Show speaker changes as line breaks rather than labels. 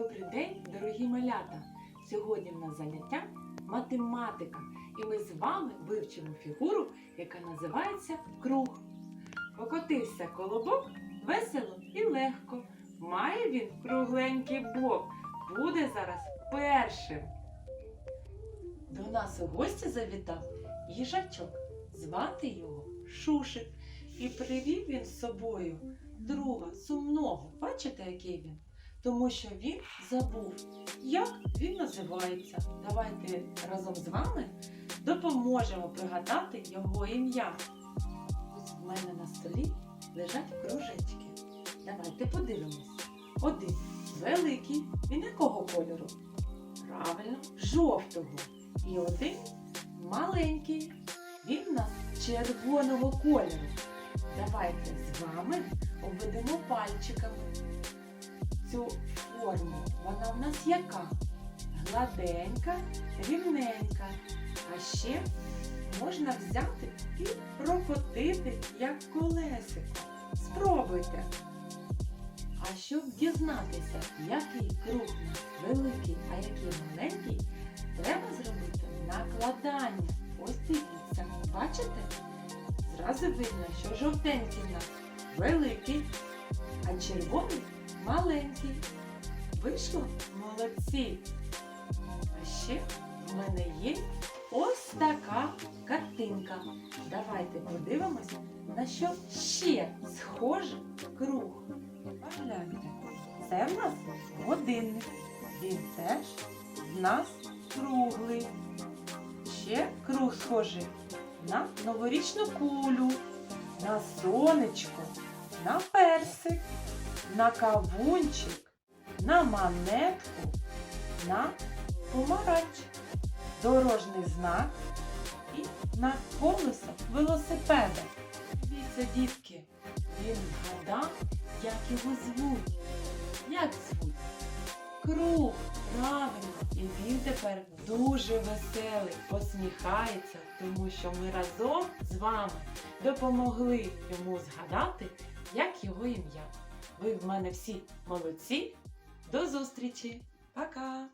Добрий день, дорогі малята! Сьогодні в нас заняття математика, і ми з вами вивчимо фігуру, яка називається круг. Покотився колобок весело і легко. Має він кругленький бок. Буде зараз першим. До нас у гості завітав їжачок. Звати його Шушик. І привів він з собою друга сумного. Бачите, який він? Тому що він забув, як він називається. Давайте разом з вами допоможемо пригадати його ім'я. Ось в мене на столі лежать кружечки. Давайте подивимось. Один великий. Він якого кольору? Правильно, жовтого. І один маленький. Він у нас червоного кольору. Давайте з вами обведемо пальчиками цю форму. Вона в нас яка? Гладенька, рівненька. А ще можна взяти і прокотити як колесико. Спробуйте. А щоб дізнатися, який круг у великий, а який маленький, треба зробити накладання. Ось дивіться, бачите? Зразу видно, що жовтенький в нас великий, а червоний маленький. Вийшло? Молодці! А ще в мене є ось така картинка. Давайте подивимось, на що ще схоже круг. Погляньте, це в нас годинник. Він теж в нас круглий. Ще круг схожий на новорічну кулю, на сонечко, на персик, на кавунчик, на монетку, на помаранч, дорожній знак і на колесо велосипеда. Дивіться, дітки, він згадав, як його звуть. Як звуть? Круг, правильно. І він тепер дуже веселий, посміхається, тому що ми разом з вами допомогли йому згадати, як його ім'я. Ви в мене всі молодці. До зустрічі! Пока!